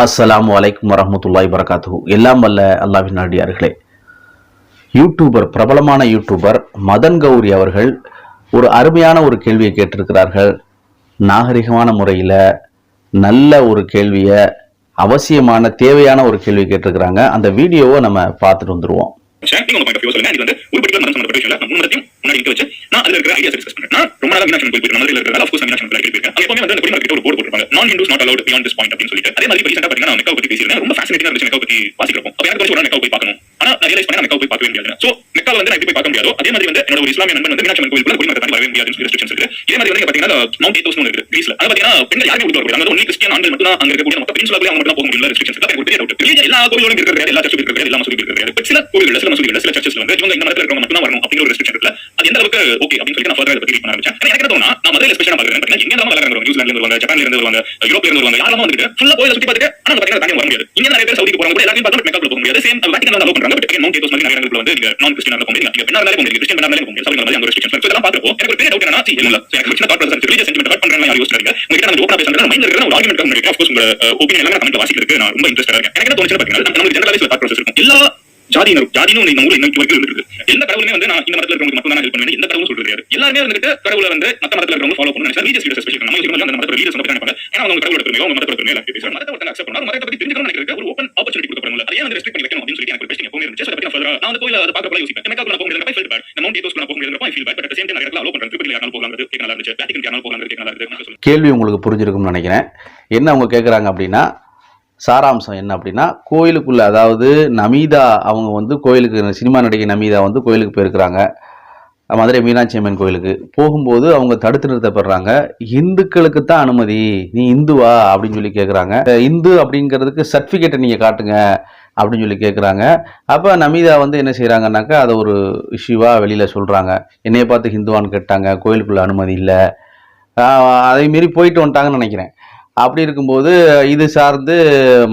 அஸ்ஸலாமு அலைக்கும் வரமத்துல்லாய் வரகாத்து எல்லாம் வல்ல அல்லாவின் அடியார்களே யூடியூபர் பிரபலமான யூடியூபர் மதன் கௌரி அவர்கள் ஒரு அருமையான ஒரு கேள்வியை கேட்டிருக்கிறார்கள். நாகரிகமான முறையில் நல்ல ஒரு கேள்வியை அவசியமான தேவையான ஒரு கேள்வி கேட்டிருக்கிறாங்க. அந்த வீடியோவை நம்ம பார்த்துட்டு வந்துடுவோம் ஷேரிங் பாயிண்ட் ஆஃப் வியூ சொல்லுங்க. வந்து ஒரு பர்டிகுலர் மதம் சம்பந்தப்பட்ட விஷயம் நான் மூணு மதத்தையும் முன்னாடி வச்சு நான் அதுல இருக்கிற ஐடியாஸ் டிஸ்கஸ் பண்றேன். நான் ரொம்ப நாளா மீனாட்சி போயிட்டு கோயில் போயிருக்கேன் இருக்கிற ஆஃப் கோர்ஸ் மீனாட்சி அம்மன் கிட்ட ஒரு போர்டு போட்டுருப்பாங்க. நான் not allowed beyond this point அப்படின்னு சொல்லிட்டு. அதே மாதிரி ரீசெண்டா பாத்தீங்கன்னா நான் மெக்காவை பத்தி பேசியிருந்தேன். ரொம்ப ஃபேசினேட்டிங்கா இருந்துச்சு மெக்காவை பத்தி வாசிக்கிறப்போ. அப்ப எனக்கு ஒரு மெக்காவை போய் பார்க்கணும். ஆனா நான் ரியலைஸ் பண்ண மெக்காவை போய் பார்க்கவே முடியாது சோ வந்து நான் எப்படி போய் பார்க்க அதே மாதிரி வந்து என்னோட ஒரு இஸ்லாமிய நண்பன் வந்து மீனாட்சி அம்மன் குடிமக்கள் தாண்டி வரவே ரெஸ்ட்ரிக்ஷன்ஸ் இருக்கு. இதே மாதிரி வந்து பாத்தீங்கன்னா மவுண்ட் ஏத்தோஸ் இருக்கு கிரீஸ்ல அது பாத்தீங்கன்னா பெண்கள் யாருமே உள்ள வரக்கூடாது ஒன்லி கிறிஸ்டியன் ஆண்கள் மட்டும் தான் அங்க இருக்கக்கூடிய மொத்த அவங்க மட்டும் போக முடியல ரெஸ்ட்ரிக்ஷன்ஸ் எனக்கு ஒரு பெரிய டவுட் எல்லா இருக்கிற எல்லா சர்ச்சும் இருக்கிற எல்லா மசூதி பட் சில சில மசூதிகள் சில வந்து இவங்க இந்த இருக்கிறவங்க மட்டும் தான் வரணும் அப்படிங்கிற ஒரு ரெஸ்ட்ரிக்ஷன் இருக்குல்ல. அது எந்த அளவுக்கு ஓகே அப்படின்னு நான் ஃபர்தர் பத்தி பண்ண ஆரம்பிச்சேன். எனக்கு என்ன தோணுனா நான் ஸ்பெஷலா பாக்குறேன் பாத்தீங்கன்னா எங்க நியூசிலாந்துல இருந்து வருவாங்க ஜப்பான்ல இருந்து வருவாங்க யூரோப்ல இருந்து வருவாங்க வந்துட்டு ஃபுல்லா கோயில சுத்தி பார்த்துட்டு ஆனா பாத்தீங்கன்னா தாண்டி வர முடியாது. இங்க நிறைய பேர் சவுதிக்கு போறாங்க கூட எல்லாத்தையும் போக முடியாது. சேம் வந்து அலோ பண்றாங்க. பட் மவுண்ட் மாதிரி நிறைய வந்து நான் கிறிஸ்டியன் பெண்ணா கிறிஸ்டியன் மாதிரி அங்க இதெல்லாம் பாக்குறப்போ எனக்கு ஒரு பெரிய டவுட் என்னன்னா இல்ல எனக்கு சின்ன தாட் ப்ராசஸ் சென்டிமெண்ட் ஹர்ட் யாரும் யோசிச்சாங்க உங்ககிட்ட நான் பேசுறேன். மைண்ட்ல இருக்கிற ஒரு ஆர்குமெண்ட் ஆஃப் கோர்ஸ் உங்க ஒபினியன் எல்லாம் கமெண்ட்ல வாசிக்கிறதுக்கு நான் ரொம்ப இருக்கேன். எனக்கு என்ன தோணுச்சு பாத்தீங்கன்னா நம்ம ஜெனரலைஸ் தாட் ப்ராசஸ் இருக்கும். எல்லா ஜாதியினர் ஜாதினும் நம்ம ஊர்ல இன்னைக்கு வரைக்கும் இருக்கு எந்த கடவுளுமே வந்து நான் இந்த மதத்துல இருக்கிறவங்க மட்டும் தான் ஹெல்ப் பண்ணுவேன் எந்த கடவுளும் சொல்றது கிடையாது எல்லாருமே வந்துட்டு கடவுளை வந்து மத்த மதத்துல இருக்கிறவங்க ஃபாலோ பண்ணணும் நினைச்சா ரிலீஜியஸ் லீடர்ஸ் ஸ்பெஷல் நம்ம யோசிக்கும் அந்த மதத்துல லீடர்ஸ் வந்து நினைப்பாங்க. ஏன்னா அவங்க கடவுளை பெருமையோ அவங்க மதத்தோட பெருமையோ எல்லாத்தையும் பேசுறாங்க. மதத்தை ஒருத்தங்க அக்செப்ட் பண்ணா மதத்தை பத்தி தெரிஞ்சுக்கணும் நினைக்கிறது ஒரு ஓப்பன் ஆப்பர்ச்சுனிட்டி கொடுக்கப்படும்ல அதை வந்து ரெஸ்ட்ரிக்ட் பண்ணி வைக்கணும் அப்படின்னு சொல்லி எனக்கு பேசிங்க பிரச்சனை இருந்துச்சு. அதை பத்தி நான் further அந்த கோயில அதை பார்க்கறப்ப யோசிப்பேன். எனக்கு நான் போக முடியாது ஃபீல் பேட் நம்ம மவுண்ட் ஏதோஸ் நான் போக முடியாது feel bad but same time நிறைய அலோ பண்றேன் திருப்பதி யாரும் போகலாம் கேட்க நல்லா இருந்துச்சு. வேட்டிகன் யாரும் போகலாம் கேட்க நல்லா இருந்துச்சு கேள்வி உங்களுக்கு புரிஞ்சிருக்கும்னு நினைக்கிறேன். என்ன அவங்க கேட்குறாங்க அப்படின்னா சாராம்சம் என்ன அப்படின்னா கோயிலுக்குள்ள அதாவது நமிதா அவங்க வந்து கோயிலுக்கு சினிமா நடிகை நமீதா வந்து கோயிலுக்கு போயிருக்கிறாங்க. மதுரை மீனாட்சி அம்மன் கோயிலுக்கு. போகும்போது அவங்க தடுத்து நிறுத்தப்படுறாங்க. இந்துக்களுக்கு தான் அனுமதி. நீ இந்துவா? அப்படின்னு சொல்லி கேட்குறாங்க இந்து அப்படிங்கிறதுக்கு சர்டிஃபிகேட்டை நீங்கள் காட்டுங்க அப்படின்னு சொல்லி கேட்குறாங்க அப்போ நமிதா வந்து என்ன செய்கிறாங்கன்னாக்கா அதை ஒரு இஷ்யூவாக வெளியில் சொல்கிறாங்க என்னைய பார்த்து ஹிந்துவான்னு கேட்டாங்க. கோயிலுக்குள்ளே அனுமதி இல்லை. அதே போயிட்டு வந்துட்டாங்கன்னு நினைக்கிறேன். அப்படி இருக்கும்போது இது சார்ந்து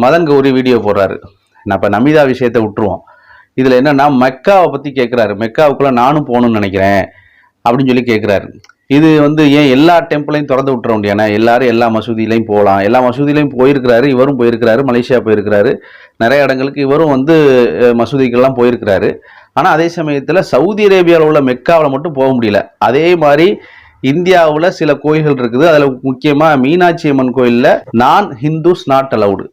மதன் கௌரி வீடியோ போடுறாரு. நான் இப்போ நமிதா விஷயத்தை விட்டுருவோம். இதில் என்னன்னா மெக்காவை பற்றி கேட்குறாரு மெக்காவுக்குள்ளே நானும் போகணும்னு நினைக்கிறேன் அப்படின்னு சொல்லி கேட்குறாரு இது வந்து ஏன் எல்லா டெம்பிளையும் திறந்து விட்டுற முடியாது எல்லாரும் எல்லா மசூதியிலையும் போகலாம். எல்லா மசூதியிலையும் போயிருக்கிறாரு இவரும் போயிருக்கிறாரு மலேசியா போயிருக்கிறாரு. நிறைய இடங்களுக்கு இவரும் வந்து மசூதிக்கெல்லாம் போயிருக்கிறாரு. ஆனால் அதே சமயத்தில் சவுதி அரேபியாவில் உள்ள மெக்காவில் மட்டும் போக முடியல. அதே மாதிரி இந்தியாவில் சில கோயில்கள் இருக்குது. அதில் முக்கியமாக மீனாட்சி அம்மன் கோயிலில் நான் ஹிந்துஸ் நாட் அலவுடு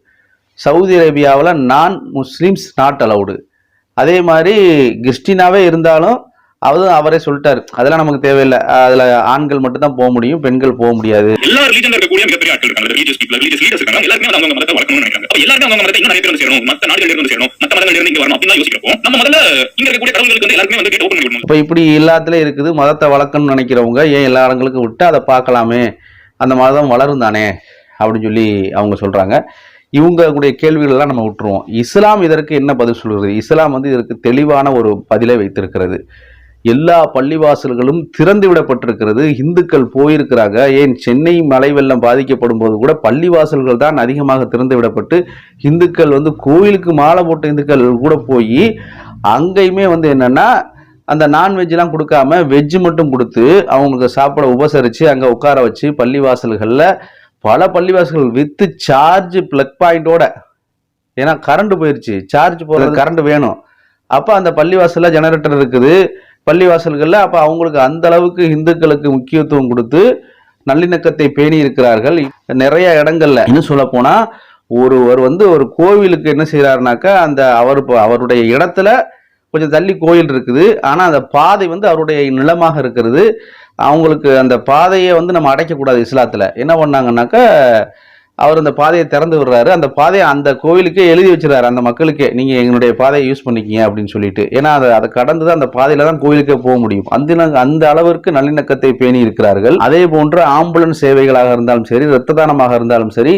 சவுதி அரேபியாவில் நான் முஸ்லீம்ஸ் நாட் அலவுடு அதே மாதிரி கிறிஸ்டினாவே இருந்தாலும் அவரும் அவரே சொல்லிட்டாரு. அதெல்லாம் நமக்கு தேவையில்லை. அதில் ஆண்கள் மட்டும் தான் போக முடியும் பெண்கள் போக முடியாது. எல்லா ரிலீஜன்ல இருக்கக்கூடிய மிகப்பெரிய ஆட்கள் இருக்காங்க. ரிலீஜியஸ் பீப்பிள் ரிலீஜியஸ் லீடர்ஸ் இருக்காங்க. எல்லாருமே வந்து அவங்க மதத்தை வளர்க்கணும்னு நினைக்கிறாங்க. அப்ப எல்லாருமே அவங்க மதத்தை இன்னும் நிறைய பேர் வந்து சேரணும். மத்த நாடுகள் இருந்து சேரணும். மத்த மதங்கள் இருந்து இங்க வரணும் அப்படின்னு யோசிக்கிறப்போ நம்ம முதல்ல இங்க இருக்கக்கூடிய கடவுள்களுக்கு வந்து எல்லாருமே வந்து கேட் ஓப்பன் பண்ணி விடணும். இப்போ இப்படி எல்லாத்துலேயும் இருக்குது மதத்தை வளர்க்கணும்னு நினைக்கிறவங்க ஏன் எல்லா இடங்களுக்கும் விட்டு அதை பார்க்கலாமே? அந்த மதம் வளரும் தானே? அப்படின்னு சொல்லி அவங்க சொல்கிறாங்க இவங்களுடைய கேள்விகளெல்லாம் நம்ம விட்டுருவோம். இஸ்லாம் இதற்கு என்ன பதில் சொல்கிறது இஸ்லாம் வந்து இதற்கு தெளிவான ஒரு பதிலை வைத்திருக்கிறது. எல்லா பள்ளிவாசல்களும் திறந்து விடப்பட்டிருக்கிறது. இந்துக்கள் போயிருக்கிறாங்க. ஏன்? சென்னை மழை வெள்ளம் பாதிக்கப்படும் போது கூட பள்ளிவாசல்கள் தான் அதிகமாக திறந்து விடப்பட்டு இந்துக்கள் வந்து கோயிலுக்கு மாலை போட்ட இந்துக்கள் கூட போய் அங்கேயுமே வந்து என்னன்னா அந்த நான்வெஜ்லாம் கொடுக்காம வெஜ் மட்டும் கொடுத்து அவங்களுக்கு சாப்பிட உபசரித்து அங்கே உட்கார வச்சு பள்ளிவாசல்களில் பல பள்ளிவாசல்கள் வித்து சார்ஜ் ப்ளக் பாயிண்டோட ஏன்னா கரண்ட் போயிருச்சு. சார்ஜ் போகிறது கரண்ட் வேணும். அப்போ அந்த பள்ளிவாசலில் ஜெனரேட்டர் இருக்குது. பள்ளிவாசல்களில் அப்போ அவங்களுக்கு அந்த அளவுக்கு இந்துக்களுக்கு முக்கியத்துவம் கொடுத்து நல்லிணக்கத்தை பேணி இருக்கிறார்கள். நிறைய இடங்கள்ல. இன்னும் சொல்ல போனா ஒருவர் வந்து ஒரு கோவிலுக்கு என்ன செய்கிறாருனாக்கா அந்த அவர் அவருடைய இடத்துல கொஞ்சம் தள்ளி கோயில் இருக்குது. ஆனால் அந்த பாதை வந்து அவருடைய நிலமாக இருக்கிறது. அவங்களுக்கு அந்த பாதையை வந்து நம்ம அடைக்கக்கூடாது இஸ்லாத்தில். என்ன பண்ணாங்கன்னாக்கா அவர் அந்த பாதையை திறந்து விடுறாரு. அந்த பாதையை அந்த கோவிலுக்கே எழுதி வச்சுறாரு அந்த மக்களுக்கே நீங்கள் எங்களுடைய பாதையை யூஸ் பண்ணிக்கிங்க அப்படின்னு சொல்லிட்டு. ஏன்னா அதை அதை கடந்து தான் அந்த பாதையில தான் கோவிலுக்கே போக முடியும். அந்த அந்த அளவிற்கு நல்லிணக்கத்தை பேணி இருக்கிறார்கள். அதே போன்று ஆம்புலன்ஸ் சேவைகளாக இருந்தாலும் சரி இரத்த தானமாக இருந்தாலும் சரி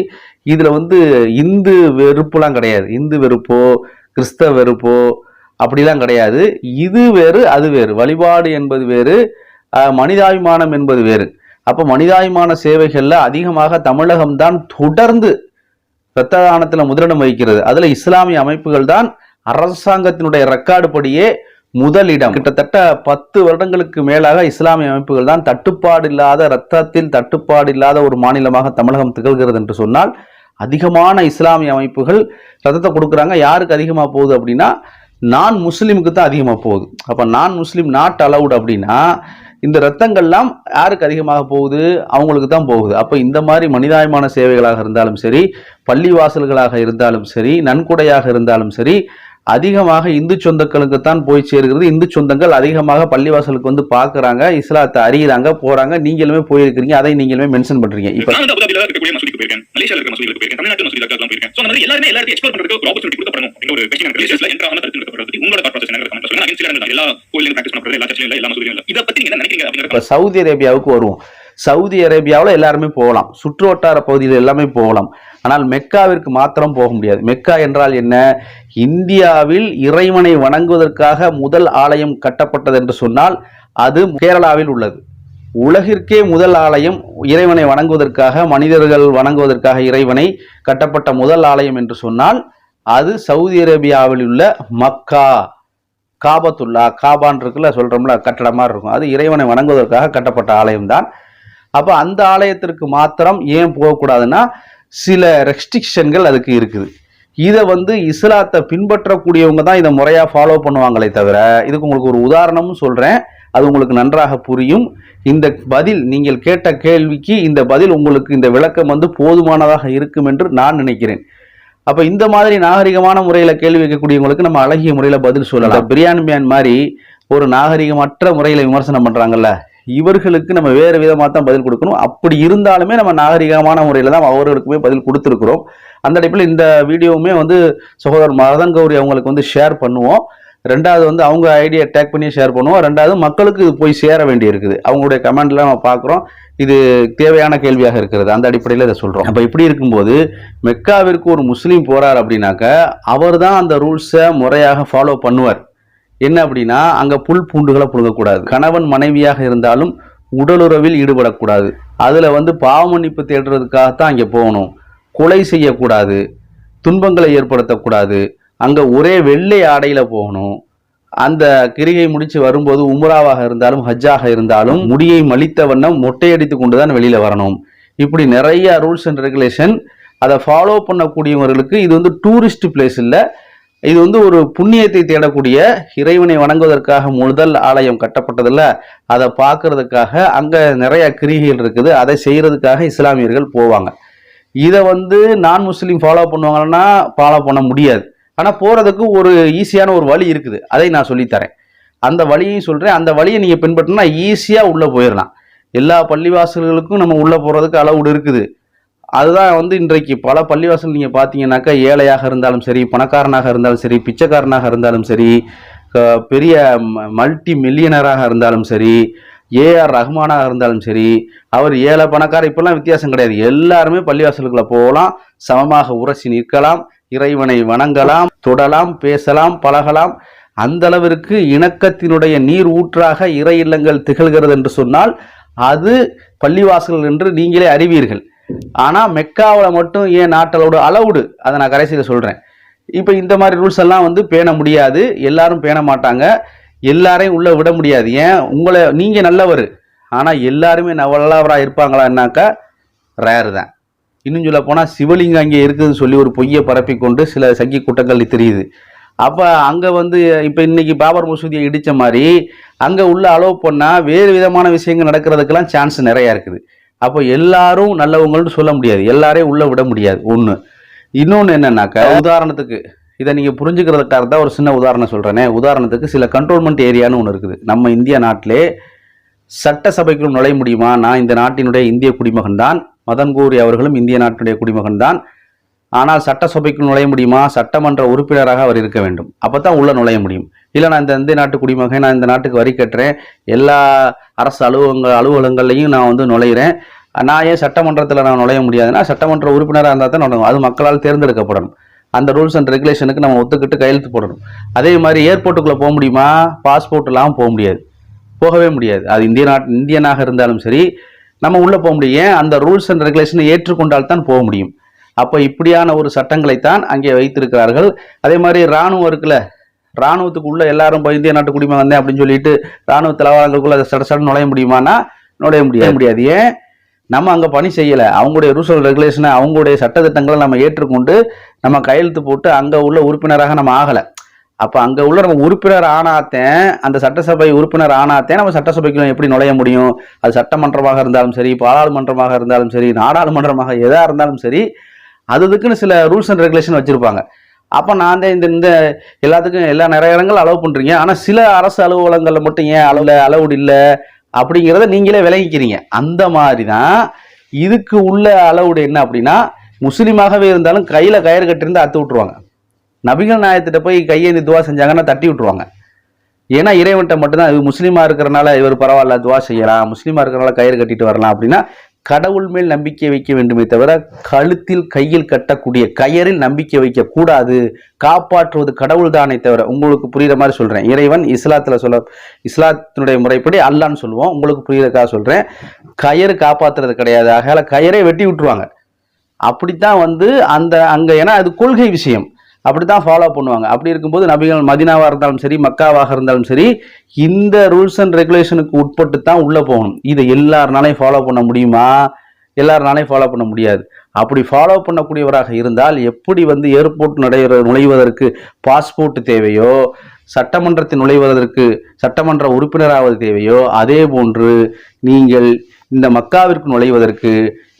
இதில் வந்து இந்து வெறுப்புலாம் கிடையாது. இந்து வெறுப்போ கிறிஸ்தவ வெறுப்போ அப்படிலாம் கிடையாது. இது வேறு அது வேறு. வழிபாடு என்பது வேறு மனிதாபிமானம் என்பது வேறு. அப்போ மனிதாயமான சேவைகளில் அதிகமாக தமிழகம்தான் தொடர்ந்து இரத்த தானத்தில் முதலிடம் வகிக்கிறது. அதில் இஸ்லாமிய அமைப்புகள் தான் அரசாங்கத்தினுடைய ரெக்கார்டு படியே முதலிடம். கிட்டத்தட்ட பத்து வருடங்களுக்கு மேலாக இஸ்லாமிய அமைப்புகள் தான் தட்டுப்பாடு இல்லாத ரத்தத்தில் தட்டுப்பாடு இல்லாத ஒரு மாநிலமாக தமிழகம் திகழ்கிறது என்று சொன்னால் அதிகமான இஸ்லாமிய அமைப்புகள் ரத்தத்தை கொடுக்குறாங்க. யாருக்கு அதிகமாக போகுது அப்படின்னா நான் முஸ்லீமுக்கு தான் அதிகமாக போகுது. அப்போ நான் முஸ்லீம் நாட் அலவுட் அப்படின்னா இந்த ரத்தங்கள்லாம் யாருக்கு அதிகமாக போகுது? அவங்களுக்கு தான் போகுது. அப்போ இந்த மாதிரி மனிதாயமான சேவைகளாக இருந்தாலும் சரி பள்ளி வாசல்களாக இருந்தாலும் சரி நன்கொடையாக இருந்தாலும் சரி அதிகமாக இந்து சொந்தங்களுக்கு தான் போய் சேர்கிறது. இந்து சொந்தங்கள் அதிகமாக பள்ளிவாசலுக்கு வந்து பார்க்கறாங்க. இஸ்லாத்தை அறியுறாங்க போறாங்க. நீங்களுமே போயிருக்கிறீங்க. அதை நீங்களுமே மென்ஷன் பண்றீங்க. இப்போ இப்போ சவுதி அரேபியாவுக்கு வருவோம். சவுதி அரேபியாவில் எல்லாருமே போகலாம். சுற்று வட்டார பகுதியில் எல்லாமே போகலாம். ஆனால் மெக்காவிற்கு மாத்திரம் போக முடியாது. மெக்கா என்றால் என்ன? இந்தியாவில் இறைவனை வணங்குவதற்காக முதல் ஆலயம் கட்டப்பட்டது என்று சொன்னால் அது கேரளாவில் உள்ளது. உலகிற்கே முதல் ஆலயம் இறைவனை வணங்குவதற்காக மனிதர்கள் வணங்குவதற்காக இறைவனை கட்டப்பட்ட முதல் ஆலயம் என்று சொன்னால் அது சவுதி அரேபியாவில் உள்ள மக்கா காபத்துல்லா காபான் இருக்குல்ல சொல்றோம்ல மாதிரி இருக்கும். அது இறைவனை வணங்குவதற்காக கட்டப்பட்ட ஆலயம் தான் அப்போ அந்த ஆலயத்திற்கு மாத்திரம் ஏன் போகக்கூடாதுன்னா சில ரெஸ்ட்ரிக்ஷன்கள் அதுக்கு இருக்குது. இதை வந்து இஸ்லாத்தை பின்பற்றக்கூடியவங்க தான் இதை முறையாக ஃபாலோ பண்ணுவாங்களே தவிர இதுக்கு உங்களுக்கு ஒரு உதாரணமும் சொல்கிறேன் அது உங்களுக்கு நன்றாக புரியும். இந்த பதில் நீங்கள் கேட்ட கேள்விக்கு இந்த பதில் உங்களுக்கு இந்த விளக்கம் வந்து போதுமானதாக இருக்கும் என்று நான் நினைக்கிறேன். அப்போ இந்த மாதிரி நாகரிகமான முறையில் கேள்வி கேட்கக்கூடியவங்களுக்கு நம்ம அழகிய முறையில் பதில் சொல்லலாம். பிரியாணி மேன் மாதிரி ஒரு நாகரிகமற்ற முறையில் விமர்சனம் பண்ணுறாங்கல்ல இவர்களுக்கு நம்ம வேறு விதமாக தான் பதில் கொடுக்கணும். அப்படி இருந்தாலுமே நம்ம நாகரிகமான முறையில் தான் அவர்களுக்குமே பதில் கொடுத்துருக்குறோம். அந்த அடிப்பில் இந்த வீடியோவுமே வந்து சகோதரர் மதன் கௌரி அவங்களுக்கு வந்து ஷேர் பண்ணுவோம். ரெண்டாவது வந்து அவங்க ஐடியா டேக் பண்ணி ஷேர் பண்ணுவோம். ரெண்டாவது மக்களுக்கு இது போய் சேர வேண்டி இருக்குது அவங்களுடைய கமெண்ட்லாம் நம்ம பார்க்குறோம். இது தேவையான கேள்வியாக இருக்கிறது. அந்த அடிப்படையில் இதை சொல்கிறோம் அப்போ இப்படி இருக்கும்போது மெக்காவிற்கு ஒரு முஸ்லீம் போகிறார் அப்படின்னாக்க அவர் தான் அந்த ரூல்ஸை முறையாக ஃபாலோ பண்ணுவார். என்ன அப்படின்னா அங்கே புல் பூண்டுகளை புழுங்கக்கூடாது. கணவன் மனைவியாக இருந்தாலும் உடலுறவில் ஈடுபடக்கூடாது. அதில் வந்து பாவ மன்னிப்பு தேடுறதுக்காகத்தான் அங்கே போகணும். கொலை செய்யக்கூடாது. துன்பங்களை ஏற்படுத்தக்கூடாது. அங்கே ஒரே வெள்ளை ஆடையில் போகணும். அந்த கிரிகை முடிச்சு வரும்போது உம்ராவாக இருந்தாலும் ஹஜ்ஜாக இருந்தாலும் முடியை மலித்த வண்ணம் மொட்டையடித்து கொண்டு தான் வெளியில் வரணும். இப்படி நிறைய ரூல்ஸ் அண்ட் ரெகுலேஷன் அதை ஃபாலோ பண்ணக்கூடியவர்களுக்கு இது வந்து டூரிஸ்ட் பிளேஸ் இல்லை. இது வந்து ஒரு புண்ணியத்தை தேடக்கூடிய இறைவனை வணங்குவதற்காக முதல் ஆலயம் கட்டப்பட்டதில்ல. அதை பார்க்கறதுக்காக அங்கே நிறைய கிரிகைகள் இருக்குது. அதை செய்கிறதுக்காக இஸ்லாமியர்கள் போவாங்க. இதை வந்து நான் முஸ்லீம் ஃபாலோ பண்ணுவாங்கன்னா ஃபாலோ பண்ண முடியாது. ஆனால் போகிறதுக்கு ஒரு ஈஸியான ஒரு வழி இருக்குது. அதை நான் சொல்லித்தரேன். அந்த வழியையும் சொல்கிறேன் அந்த வழியை நீங்கள் பின்பற்றினா ஈஸியாக உள்ளே போயிடலாம். எல்லா பள்ளிவாசல்களுக்கும் நம்ம உள்ளே போகிறதுக்கு அளவுடு இருக்குது. அதுதான் வந்து இன்றைக்கு பல பள்ளிவாசல் நீங்கள் பார்த்தீங்கன்னாக்கா ஏழையாக இருந்தாலும் சரி பணக்காரனாக இருந்தாலும் சரி பிச்சைக்காரனாக இருந்தாலும் சரி பெரிய மல்டி மில்லியனராக இருந்தாலும் சரி ஏஆர் ரஹ்மானாக இருந்தாலும் சரி அவர் ஏழை பணக்கார இப்பெல்லாம் வித்தியாசம் கிடையாது. எல்லாருமே பள்ளிவாசலுக்குள்ளே போகலாம் சமமாக உரசி நிற்கலாம் இறைவனை வணங்கலாம் தொடலாம் பேசலாம் பழகலாம். அந்த அளவிற்கு இணக்கத்தினுடைய நீர் ஊற்றாக இறை இல்லங்கள் திகழ்கிறது என்று சொன்னால் அது பள்ளிவாசல் என்று நீங்களே அறிவீர்கள். ஆனால் மெக்காவில் மட்டும் ஏன் நாட்டளோடு அலவுடு அதை நான் கடைசியில் சொல்கிறேன் இப்போ இந்த மாதிரி ரூல்ஸ் எல்லாம் வந்து பேண முடியாது. எல்லாரும் பேண மாட்டாங்க. எல்லாரையும் உள்ளே விட முடியாது. ஏன்? உங்களை நீங்கள் நல்லவர். ஆனால் எல்லாருமே நல்லவராக இருப்பாங்களான்னாக்கா ரேர் தான். இன்னும் சொல்ல போனால் சிவலிங்கம் அங்கே இருக்குதுன்னு சொல்லி ஒரு பொய்யை பரப்பி கொண்டு சில சங்கி கூட்டங்கள் தெரியுது. அப்போ அங்கே வந்து இப்போ இன்றைக்கி பாபர் மசூதியை இடித்த மாதிரி அங்கே உள்ள அலோவ் பண்ணால் வேறு விதமான விஷயங்கள் நடக்கிறதுக்கெல்லாம் சான்ஸ் நிறையா இருக்குது. அப்போ எல்லாரும் நல்லவங்கள்னு சொல்ல முடியாது. எல்லாரையும் உள்ளே விட முடியாது. ஒன்று இன்னொன்று என்னன்னாக்கா உதாரணத்துக்கு இதை நீங்கள் புரிஞ்சுக்கிறதுக்காக தான் ஒரு சின்ன உதாரணம் சொல்கிறேனே உதாரணத்துக்கு சில கண்ட்ரோல்மெண்ட் ஏரியான்னு ஒன்று இருக்குது. நம்ம இந்திய நாட்டிலே சட்டசபைக்குள் நுழைய முடியுமா? நான் இந்த நாட்டினுடைய இந்திய குடிமகன் தான். மதன் கோரி அவர்களும் இந்திய நாட்டினுடைய குடிமகன் தான். ஆனால் சட்டசபைக்குள் நுழைய முடியுமா? சட்டமன்ற உறுப்பினராக அவர் இருக்க வேண்டும். அப்போ தான் உள்ளே நுழைய முடியும். இல்லை நான் இந்த இந்திய நாட்டு குடிமகன் நான் இந்த நாட்டுக்கு வரி கட்டுறேன். எல்லா அரசு அலுவலக அலுவலகங்கள்லையும் நான் வந்து நுழையிறேன். நான் ஏன் சட்டமன்றத்தில் நான் நுழைய முடியாதுன்னா சட்டமன்ற உறுப்பினராக இருந்தால் தான் நுழையும் அது மக்களால் தேர்ந்தெடுக்கப்படணும். அந்த ரூல்ஸ் அண்ட் ரெகுலேஷனுக்கு நம்ம ஒத்துக்கிட்டு கையெழுத்து போடணும். அதே மாதிரி ஏர்போர்ட்டுக்குள்ளே போக முடியுமா? பாஸ்போர்ட் இல்லாமல் போக முடியாது. போகவே முடியாது. அது இந்திய நாட் இந்தியனாக இருந்தாலும் சரி நம்ம உள்ளே போக முடியும். ஏன்? அந்த ரூல்ஸ் அண்ட் ரெகுலேஷனை ஏற்றுக்கொண்டால் தான் போக முடியும். அப்போ இப்படியான ஒரு சட்டங்களை தான் அங்கே வைத்திருக்கிறார்கள். அதே மாதிரி இராணுவம் இருக்குல்ல இராணுவத்துக்கு உள்ள எல்லாரும் இப்போ இந்திய நாட்டு குடிமை வந்தேன் அப்படின்னு சொல்லிட்டு இராணுவ தளவாடங்களுக்குள்ள சட சடன் நுழைய முடியுமானா நுழைய முடியாது. முடியாது. ஏன்? நம்ம அங்கே பணி செய்யலை. அவங்களுடைய ரூல்ஸ் அண்ட் ரெகுலேஷனை அவங்களுடைய சட்டத்திட்டங்களை நம்ம ஏற்றுக்கொண்டு நம்ம கையெழுத்து போட்டு அங்கே உள்ள உறுப்பினராக நம்ம ஆகலை. அப்போ அங்கே உள்ள நம்ம உறுப்பினர் ஆனாத்தேன் அந்த சட்டசபை உறுப்பினர் ஆனாத்தேன் நம்ம சட்டசபைக்குள்ள எப்படி நுழைய முடியும்? அது சட்டமன்றமாக இருந்தாலும் சரி பாராளுமன்றமாக இருந்தாலும் சரி நாடாளுமன்றமாக எதாக இருந்தாலும் சரி அது இதுக்குன்னு சில ரூல்ஸ் அண்ட் ரெகுலேஷன் வச்சுருப்பாங்க. அப்போ நான் தான் இந்த இந்த எல்லாத்துக்கும் எல்லா நிறைய இடங்கள் அலோவ் பண்ணுறீங்க ஆனால் சில அரசு அலுவலகங்களில் மட்டும் ஏன் அளவில் அலௌட் இல்லை? அப்படிங்கிறத நீங்களே விளங்கிக்கிறீங்க. அந்த மாதிரி தான் இதுக்கு உள்ள அளவுடு என்ன அப்படின்னா முஸ்லீமாகவே இருந்தாலும் கையில் கயிறு கட்டிருந்து அத்து விட்ருவாங்க நபிகள் நாயத்திட்ட போய் கையேந்தி துவா செஞ்சாங்கன்னா தட்டி விட்ருவாங்க ஏன்னா இறைவன்ட்ட மட்டும்தான் இவர் முஸ்லீமாக இருக்கிறனால இவர் பரவாயில்ல துவா செய்யலாம் முஸ்லீமாக இருக்கிறனால கயிறு கட்டிட்டு வரலாம் அப்படின்னா கடவுள் மேல் நம்பிக்கை வைக்க வேண்டுமே தவிர கழுத்தில் கையில் கட்டக்கூடிய கயரில் நம்பிக்கை வைக்க கூடாது காப்பாற்றுவது கடவுள் தானே தவிர உங்களுக்கு புரியுற மாதிரி சொல்கிறேன் இறைவன் இஸ்லாத்தில் சொல்ல இஸ்லாத்தினுடைய முறைப்படி அல்லான்னு சொல்லுவோம் உங்களுக்கு புரியுறதுக்காக சொல்கிறேன் கயறு காப்பாற்றுறது கிடையாது. ஆகால கயரை வெட்டி விட்டுருவாங்க. அப்படித்தான் வந்து அந்த அங்கே ஏன்னா அது கொள்கை விஷயம். அப்படி தான் ஃபாலோ பண்ணுவாங்க. அப்படி இருக்கும்போது நபிகள் மதினாவாக இருந்தாலும் சரி மக்காவாக இருந்தாலும் சரி இந்த ரூல்ஸ் அண்ட் ரெகுலேஷனுக்கு உட்பட்டு தான் உள்ளே போகணும். இதை எல்லாருனாலையும் ஃபாலோ பண்ண முடியுமா? எல்லாருனாலையும் ஃபாலோ பண்ண முடியாது. அப்படி ஃபாலோ பண்ணக்கூடியவராக இருந்தால் எப்படி வந்து ஏர்போர்ட் நடைபெற நுழைவதற்கு பாஸ்போர்ட் தேவையோ சட்டமன்றத்தில் நுழைவதற்கு சட்டமன்ற உறுப்பினராவது தேவையோ அதே போன்று நீங்கள் இந்த மக்காவிற்கு நுழைவதற்கு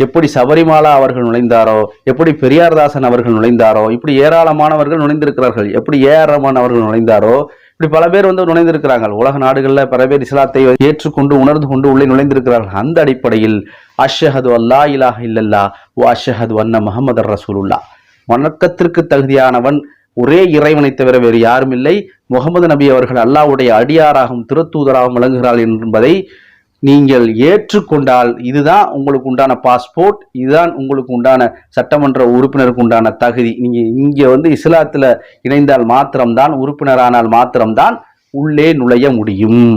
எப்படி சபரிமாலா அவர்கள் நுழைந்தாரோ எப்படி பெரியார்தாசன் அவர்கள் நுழைந்தாரோ இப்படி ஏராளமானவர்கள் நுழைந்திருக்கிறார்கள் எப்படி ஏ ஆர் ரமான் அவர்கள் நுழைந்தாரோ இப்படி பல பேர் வந்து நுழைந்திருக்கிறார்கள். உலக நாடுகளில் பல பேர் இஸ்லாத்தை ஏற்றுக்கொண்டு உணர்ந்து கொண்டு உள்ளே நுழைந்திருக்கிறார்கள். அந்த அடிப்படையில் அஷஹது அல்லா இலாஹ இல்லல்லா ஓ அஷஹது அன்ன முகமது ரசூலுல்லா வணக்கத்திற்கு தகுதியானவன் ஒரே இறைவனை தவிர வேறு யாரும் இல்லை. முகமது நபி அவர்கள் அல்லாவுடைய அடியாராகவும் திருத்தூதராகவும் விளங்குகிறார்கள் என்பதை நீங்கள் ஏற்றுக்கொண்டால் இதுதான் உங்களுக்கு உண்டான பாஸ்போர்ட் இதுதான் உங்களுக்கு உண்டான சட்டமன்ற உறுப்பினருக்கு உண்டான தகுதி. நீங்கள் இங்கே வந்து இஸ்லாத்தில் இணைந்தால் மாத்திரம்தான் உறுப்பினரானால் மாத்திரம்தான் உள்ளே நுழைய முடியும்.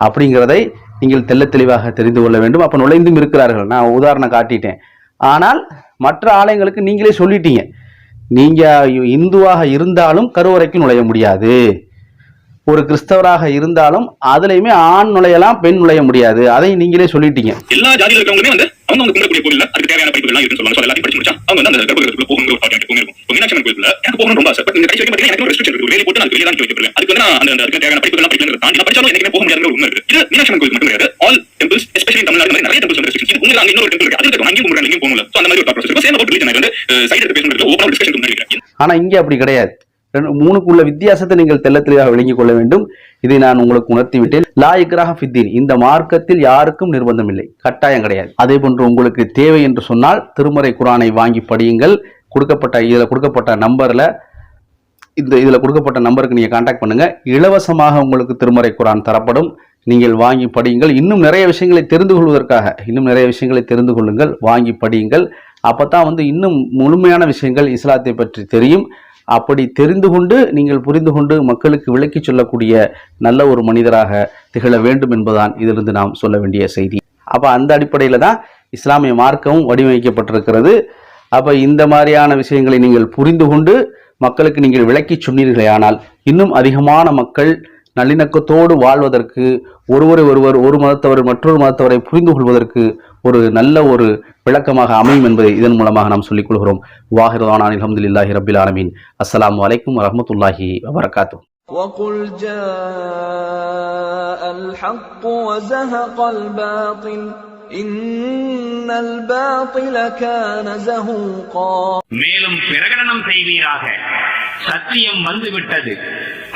அப்படிங்கிறதை நீங்கள் தெல்ல தெளிவாக தெரிந்து கொள்ள வேண்டும். அப்போ நுழைந்தும் இருக்கிறார்கள். நான் உதாரணம் காட்டிட்டேன். ஆனால் மற்ற ஆலயங்களுக்கு நீங்களே சொல்லிட்டீங்க. நீங்கள் இந்துவாக இருந்தாலும் கருவறைக்கு நுழைய முடியாது. ஒரு கிறிஸ்தவராக இருந்தாலும் அதுலயுமே ஆண் நுழையலாம் பெண் நுழைய முடியாது. அதை நீங்களே சொல்லிட்டீங்க. எல்லா ஜாதியில இருக்கவங்களுமே வந்து அவங்க அவங்க கும்பிடக்கூடிய கோயில்ல அதுக்கு தேவையான படிப்புகள் இருக்குன்னு சொல்லுவாங்க. எல்லாத்தையும் படிச்சு முடிச்சா அவங்க வந்து அந்த கர்ப்பகிரகத்துக்குள்ள போகணும் ஒரு பாட்டு இருக்கும் இப்போ மீனாட்சி கோயில்ல எனக்கு போகணும் ரொம்ப ஆசை. பட் இந்த கடைசி வரைக்கும் எனக்கு ஒரு ரெஸ்ட்ரிக்ஷன் இருக்கு. வேலை போட்டு நான் வெளியே தான் அதுக்கு வந்து நான் அந்த அதுக்கு தேவையான படிப்புகள் படிக்கணும் தாண்டி நான் படிச்சாலும் எனக்கு போக முடியாத உண்மை இருக்கு. இது மீனாட்சி கோயில் மட்டும் கிடையாது. ஆல் டெம்பிள்ஸ் எஸ்பெஷலி தமிழ்நாடு நிறைய டெம்பிள்ஸ் வந்து restrictions. உங்களுக்கு அங்க இன்னொரு டெம்பிள் இருக்கு. அது இருக்கும் அங்கேயும் கும்பிடுறேன் அங்கேயும் போகல So, அந்த மாதிரி ஒரு ப்ராசஸ் இருக்கும் சேம் அபவுட் ரிலிஜன் வந்து சைடு எடுத்து பேசணும் ஓப்பன் டிஸ்கஷன். ஆனா இங்க அப்படி கிடையாது. மூணுக்குள்ள வித்தியாசத்தை நீங்கள் தெல்ல தெளிவாக விளங்கிக் கொள்ள வேண்டும். இதை நான் உங்களுக்கு உணர்த்திவிட்டேன். லா இக்ராஹ ஃபித்தீன் இந்த மார்க்கத்தில் யாருக்கும் நிர்பந்தம் இல்லை. கட்டாயம் கிடையாது. அதே போன்று உங்களுக்கு தேவை என்று சொன்னால் திருமறை குரானை வாங்கி படியுங்கள். கொடுக்கப்பட்ட இதில் கொடுக்கப்பட்ட நம்பரில் இந்த இதில் கொடுக்கப்பட்ட நம்பருக்கு நீங்கள் காண்டாக்ட் பண்ணுங்கள் இலவசமாக உங்களுக்கு திருமறை குரான் தரப்படும். நீங்கள் வாங்கி படியுங்கள். இன்னும் நிறைய விஷயங்களை தெரிந்து கொள்வதற்காக இன்னும் நிறைய விஷயங்களை தெரிந்து கொள்ளுங்கள். வாங்கி படியுங்கள். அப்போ தான் வந்து இன்னும் முழுமையான விஷயங்கள் இஸ்லாத்தை பற்றி தெரியும். அப்படி தெரிந்து கொண்டு நீங்கள் புரிந்து கொண்டு மக்களுக்கு விளக்கிச் சொல்லக்கூடிய நல்ல ஒரு மனிதராக திகழ வேண்டும் என்பதுதான் இதிலிருந்து நாம் சொல்ல வேண்டிய செய்தி. அப்போ அந்த அடிப்படையில் தான் இஸ்லாமிய மார்க்கமும் வடிவமைக்கப்பட்டிருக்கிறது. அப்போ இந்த மாதிரியான விஷயங்களை நீங்கள் புரிந்து கொண்டு மக்களுக்கு நீங்கள் விளக்கி சொன்னீர்களே ஆனால் இன்னும் அதிகமான மக்கள் நல்லிணக்கத்தோடு வாழ்வதற்கு ஒருவரை ஒருவர் ஒரு மதத்தவர் மற்றொரு மதத்தவரை புரிந்து கொள்வதற்கு ஒரு நல்ல ஒரு விளக்கமாக அமையும் என்பதை இதன் மூலமாக நாம் சொல்லிக் கொள்கிறோம் வாஹிரதான அலமதுல்லாஹி ரபில் ஆலமீன் அஸ்ஸலாமு அலைக்கும் வரஹ்மத்துல்லாஹி வபரகாத்து وقل جاء الحق وزهق الباطل إن الباطل كان زهوقا மேலும் பிரகடனம் செய்வீராக சத்தியம் வந்துவிட்டது